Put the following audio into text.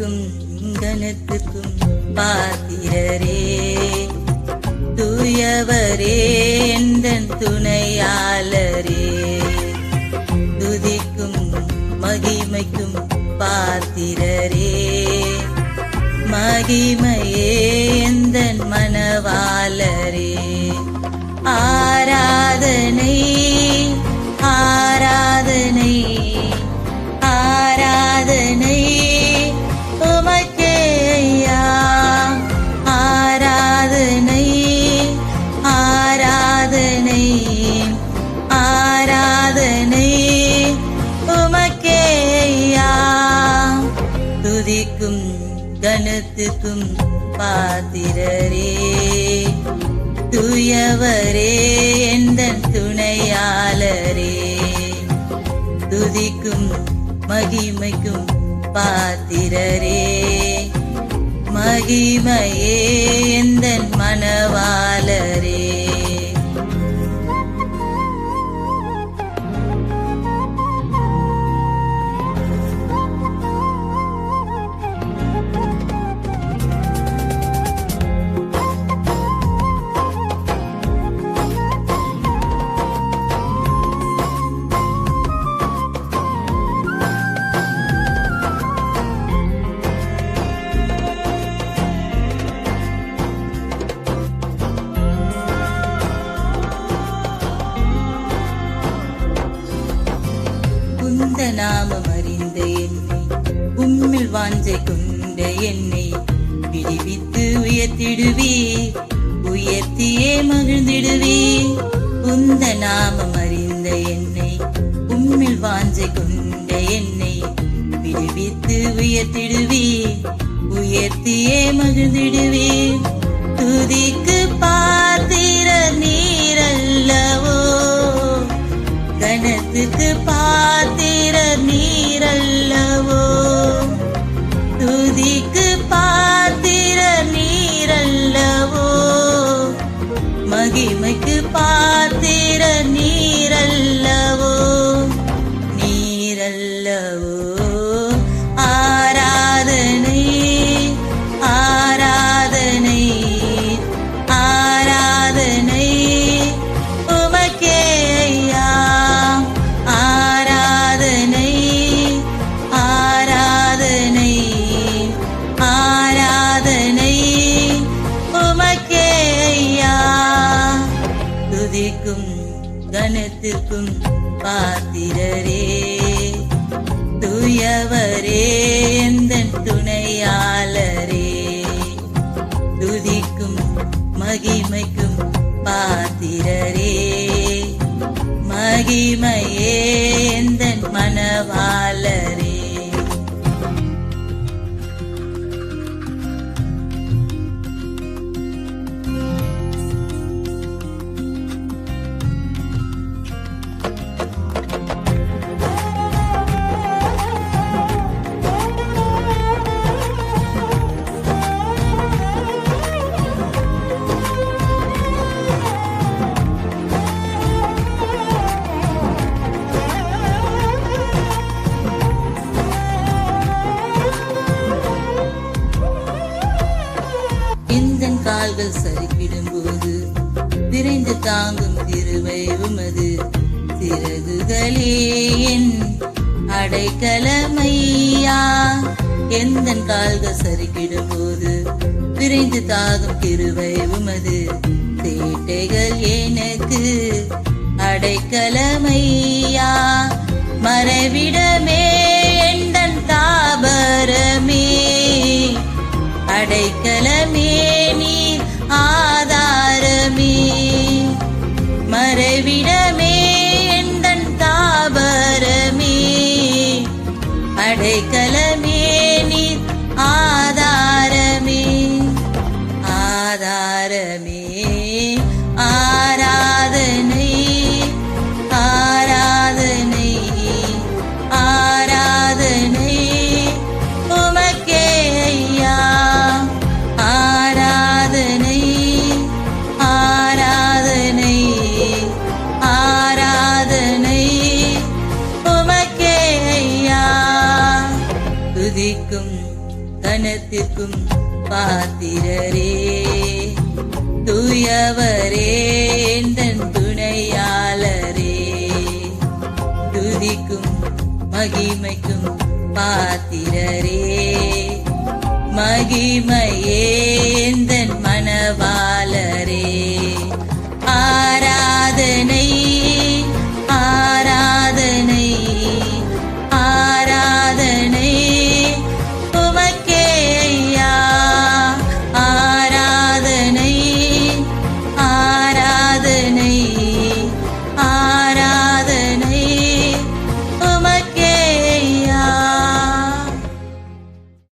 உனக்கும் இங்கனத்துக்கும் பாத்திரரே. தூயவரே எந்தன் துணையாளரே. துதிக்கும் மகிமைக்கும் பாத்திரரே. மகிமையே எந்தன் மனவாளரே ஆராதனை கனத்துக்கும் பாத்திரரே. துயவரே எந்த துணையாளரே. துதிக்கும் மகிமைக்கும் பாத்திரரே. மகிமையே எந்த மனவாளரே வாஞ்சை கொண்ட என்னை விடுவித்து உயர்த்திடுவே. உயர்த்தியே மகிழ்ந்திடுவே. உந்த நாமம் அறிந்த என்னை உம்மில் வாஞ்சை கொண்ட என்னை விடுவித்து உயர்த்திடுவே. உயர்த்தியே மகிழ்ந்திடுவே. துதிக்கு பாத்திர நீரல்லவோ. கணத்துக்கு பாத்திர கனத்திற்கும் பாத்திரரே. துயவரே எந்த துணையாளரே. துதிக்கும் மகிமைக்கும் பாத்திரரே. மகிமையே எந்த மனவாளரே கால்கள் சரிக்கிடும் போது விரைந்து தாங்கும் திருவை உமது சிறகுகளே என் அடைக்கலமையா? எந்தன் கால்கள் சரிக்கிடும் போது விரைந்து தாகும் திருவை உமது தேட்டைகள் எனக்கு அடைக்கலமையா? மறைவிடமே எந்தன் தாபரமே? அடைக்கலமே கருணைக்கும் கனத்திற்கும் பாத்திரரே. தூயவரே துணையாளரே. துதிக்கும் மகிமைக்கும் பாத்திரரே. மகிமையேந்தன் மணவாளரே. ஆராதனை